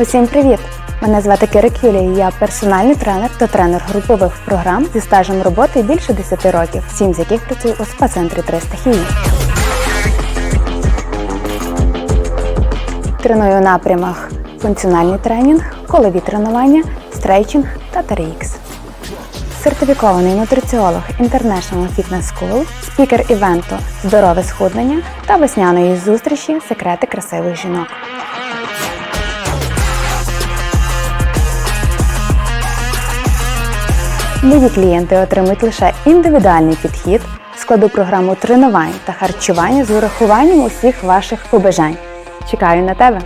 Усім привіт! Мене звати Кирик Юлія. Я персональний тренер та тренер групових програм зі стажем роботи більше 10 років, сім з яких працюю у спа-центрі 300 хімії. Треную у напрямах функціональний тренінг, колові тренування, стрейчинг та TRX. Сертифікований нутриціолог International Fitness School, спікер івенту Здорове схуднення та весняної зустрічі Секрети красивих жінок. Мої клієнти отримують лише індивідуальний підхід, складу програму тренувань та харчування з урахуванням усіх ваших побажань. Чекаю на тебе!